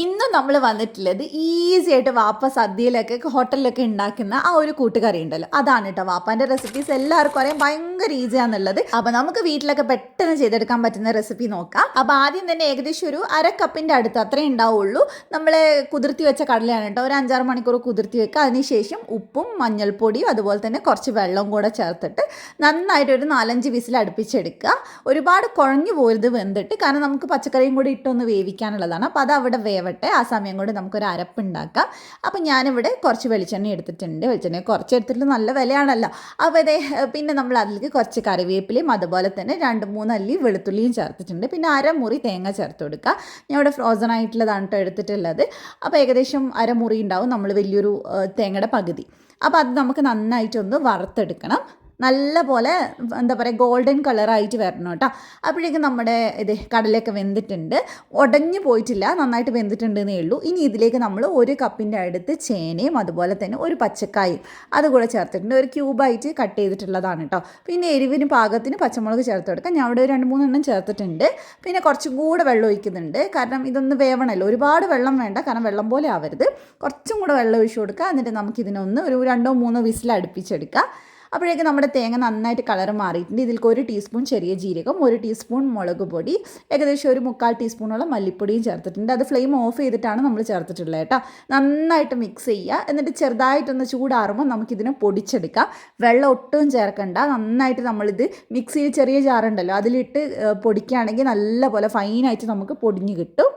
ഇന്ന് നമ്മൾ വന്നിട്ടുള്ളത് ഈസി ആയിട്ട് വാപ്പ സദ്യയിലൊക്കെ ഹോട്ടലിലൊക്കെ ഉണ്ടാക്കുന്ന ആ ഒരു കൂട്ടുകറി ഉണ്ടല്ലോ. അതാണ് കേട്ടോ വാപ്പാന്റെ റെസിപ്പീസ് എല്ലാവർക്കും അറിയാം ഭയങ്കര ഈസിയാന്നുള്ളത് അപ്പോൾ നമുക്ക് വീട്ടിലൊക്കെ പെട്ടെന്ന് ചെയ്തെടുക്കാൻ പറ്റുന്ന റെസിപ്പി നോക്കാം. അപ്പോൾ ആദ്യം തന്നെ ഏകദേശം ഒരു അര കപ്പിന്റെ അടുത്ത് അത്രേ ഉണ്ടാവുള്ളൂ. നമ്മൾ കുതിർത്തി വെച്ച കടലയാണ് കേട്ടോ ഒരു അഞ്ചാറ് മണിക്കൂർ കുതിർത്തി വെക്കുക അതിനുശേഷം ഉപ്പും മഞ്ഞൾപ്പൊടിയും അതുപോലെ തന്നെ കുറച്ച് വെള്ളവും കൂടെ ചേർത്തിട്ട് നന്നായിട്ട് ഒരു നാലഞ്ച് വിസിൽ അടുപ്പിച്ചെടുക്കുക ഒരുപാട് കുഴഞ്ഞു പോരുത് വെന്തിട്ട്. കാരണം നമുക്ക് പച്ചക്കറിയും കൂടി ഇട്ടൊന്ന് വേവിക്കാനുള്ളതാണ്. അപ്പോൾ അത് അവിടെ വേവട്ടെ ആ സമയം കൊണ്ട് നമുക്കൊരു അരപ്പ് ഉണ്ടാക്കാം. അപ്പോൾ ഞാനിവിടെ കുറച്ച് വെളിച്ചെണ്ണ എടുത്തിട്ടുണ്ട്. വെളിച്ചെണ്ണ കുറച്ച് എടുത്തിട്ട് നല്ല വിലയാണല്ലോ. അപ്പോൾ ഇതേ പിന്നെ നമ്മൾ അതിലേക്ക് കുറച്ച് കറിവേപ്പിലയും അതുപോലെ തന്നെ രണ്ട് മൂന്ന് അല്ലി വെളുത്തുള്ളിയും ചേർത്തിട്ടുണ്ട്. പിന്നെ അരമുറി തേങ്ങ ചേർത്ത് കൊടുക്കുക. ഞാൻ ഇവിടെ ഫ്രോസൺ ആയിട്ടുള്ളതാണ് കേട്ടോ എടുത്തിട്ടുള്ളത്. അപ്പോൾ ഏകദേശം അരമുറി ഉണ്ടാവും. നമ്മൾ വലിയൊരു തേങ്ങയുടെ പകുതി. അപ്പോൾ അത് നമുക്ക് നന്നായിട്ടൊന്ന് വറുത്തെടുക്കണം. നല്ല പോലെ എന്താ പറയുക ഗോൾഡൻ കളറായിട്ട് വരണം കേട്ടോ. അപ്പോഴേക്കും നമ്മുടെ ഇത് കടലയൊക്കെ വെന്തിട്ടുണ്ട്. ഉടഞ്ഞു പോയിട്ടില്ല നന്നായിട്ട് വെന്തിട്ടുണ്ട് എന്നേ ഉള്ളൂ. ഇനി ഇതിലേക്ക് നമ്മൾ ഒരു കപ്പിന്റെ അടുത്ത് ചേനയും അതുപോലെ തന്നെ ഒരു പച്ചക്കായും അതുകൂടെ ചേർത്തിട്ടുണ്ട്. ഒരു ക്യൂബായിട്ട് കട്ട് ചെയ്തിട്ടുള്ളതാണ് കേട്ടോ. പിന്നെ എരിവിന് പാകത്തിന് പച്ചമുളക് ചേർത്ത് കൊടുക്കാം. ഞാൻ അവിടെ ഒരു രണ്ട് മൂന്നെണ്ണം ചേർത്തിട്ടുണ്ട്. പിന്നെ കുറച്ചും കൂടെ വെള്ളം ഒഴിക്കുന്നുണ്ട്. കാരണം ഇതൊന്ന് വേവണമല്ലോ ഒരുപാട് വെള്ളം വേണ്ട കാരണം വെള്ളം പോലെ ആവരുത്. കുറച്ചും കൂടെ വെള്ളം ഒഴിച്ചു കൊടുക്കുക. എന്നിട്ട് നമുക്കിതിനൊന്ന് ഒരു രണ്ടോ മൂന്നോ വിസിൽ അടുപ്പിച്ചെടുക്കാം അപ്പോഴേക്കും നമ്മുടെ തേങ്ങ നന്നായിട്ട് കളർ മാറിയിട്ടുണ്ട്. ഇതിലേക്ക് ഒരു ടീസ്പൂൺ ചെറിയ ജീരകം ഒരു ടീസ്പൂൺ മുളക് പൊടി ഏകദേശം ഒരു മുക്കാൽ ടീസ്പൂണോളം മല്ലിപ്പൊടിയും ചേർത്തിട്ടുണ്ട്. അത് ഫ്ലെയിം ഓഫ് ചെയ്തിട്ടാണ് നമ്മൾ ചേർത്തിട്ടുള്ളത് കേട്ടോ. നന്നായിട്ട് മിക്സ് ചെയ്യുക. എന്നിട്ട് ചെറുതായിട്ടൊന്ന് ചൂടാറുമ്പോൾ നമുക്കിതിനെ പൊടിച്ചെടുക്കാം. വെള്ളം ഒട്ടും ചേർക്കണ്ട. നന്നായിട്ട് നമ്മളിത് മിക്സിയിൽ ചെറിയ ജാറുണ്ടല്ലോ അതിലിട്ട് പൊടിക്കുകയാണെങ്കിൽ പൊടിക്കുകയാണെങ്കിൽ നല്ലപോലെ ഫൈനായിട്ട് നമുക്ക് പൊടിഞ്ഞ് കിട്ടും.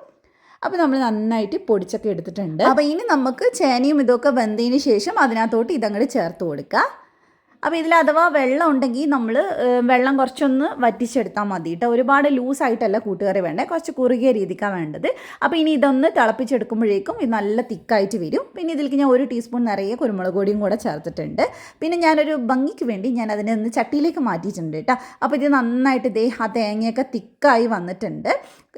അപ്പോൾ നമ്മൾ നന്നായിട്ട് പൊടിച്ചൊക്കെ എടുത്തിട്ടുണ്ട്. അപ്പോൾ ഇനി നമുക്ക് ചേനയും ഇതൊക്കെ വെന്തതിന് ശേഷം അതിനകത്തോട്ട് ഇതങ്ങോട്ട് ചേർത്ത് കൊടുക്കുക അപ്പോൾ ഇതിൽ അഥവാ വെള്ളം ഉണ്ടെങ്കിൽ നമ്മൾ വെള്ളം കുറച്ചൊന്ന് വറ്റിച്ചെടുത്താൽ മതി കേട്ടോ ഒരുപാട് ലൂസായിട്ടല്ല കൂട്ടുകറി വേണ്ടേ. കുറച്ച് കുറുകിയ രീതിക്കാണ് വേണ്ടത്. അപ്പോൾ ഇനി ഇതൊന്ന് തിളപ്പിച്ചെടുക്കുമ്പോഴേക്കും ഇത് നല്ല തിക്കായിട്ട് വരും. പിന്നെ ഇതിലേക്ക് ഞാൻ ഒരു ടീസ്പൂൺ നിറയെ കുരുമുളക് പൊടിയും കൂടെ ചേർത്തിട്ടുണ്ട്. പിന്നെ ഞാനൊരു ഭംഗിക്ക് വേണ്ടി ഞാൻ അതിനെ ഒന്ന് ചട്ടിയിലേക്ക് മാറ്റിയിട്ടുണ്ട് കേട്ടോ അപ്പോൾ ഇത് നന്നായിട്ട് ദേ ആ തേങ്ങയൊക്കെ തിക്കായി വന്നിട്ടുണ്ട്.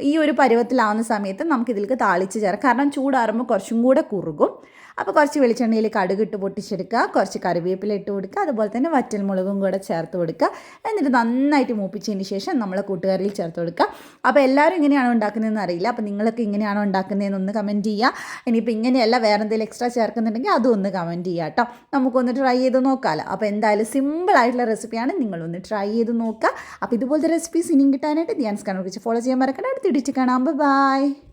ഈ ഒരു പരുവത്തിലാവുന്ന സമയത്ത് നമുക്ക് ഇതിലേക്ക് താളിച്ച് ചേർക്കാം. കാരണം ചൂടാറുമ്പോൾ കുറച്ചും കൂടെ കുറുകും. അപ്പോൾ കുറച്ച് വെളിച്ചെണ്ണയിൽ കടുകിട്ട് പൊട്ടിച്ചെടുക്കുക കുറച്ച് കറിവേപ്പില ഇട്ട് കൊടുക്കുക അതുപോലെ തന്നെ വറ്റൽമുളകും കൂടെ ചേർത്ത് കൊടുക്കുക. എന്നിട്ട് നന്നായിട്ട് മൂപ്പിച്ചതിന് ശേഷം നമ്മളെ കൂട്ടുകറിയിൽ ചേർത്ത് കൊടുക്കുക. അപ്പോൾ എല്ലാവരും ഇങ്ങനെയാണോ ഉണ്ടാക്കുന്നതെന്ന് അറിയില്ല. അപ്പോൾ നിങ്ങളൊക്കെ ഇങ്ങനെയാണോ ഉണ്ടാക്കുന്നതെന്നൊന്ന് കമന്റ് ചെയ്യുക. ഇനിയിപ്പോൾ ഇങ്ങനെയല്ല വേറെ എന്തെങ്കിലും എക്സ്ട്രാ ചേർക്കുന്നുണ്ടെങ്കിൽ അതും ഒന്ന് കമന്റ് ചെയ്യുക കേട്ടോ. നമുക്കൊന്ന് ട്രൈ ചെയ്ത് നോക്കാമല്ലോ അപ്പോൾ എന്തായാലും സിമ്പിൾ ആയിട്ടുള്ള റെസിപ്പിയാണ് നിങ്ങളൊന്ന് ട്രൈ ചെയ്ത് നോക്കുക. അപ്പോൾ ഇതുപോലത്തെ റെസിപ്പീസ് ഇനിയും കിട്ടാനായിട്ട് ധ്യാൻസ് കാണാൻ ഫോളോ ചെയ്യാൻ മറക്കണ്ട. അടുത്ത് ഇടിച്ച് കാണാം. ബൈ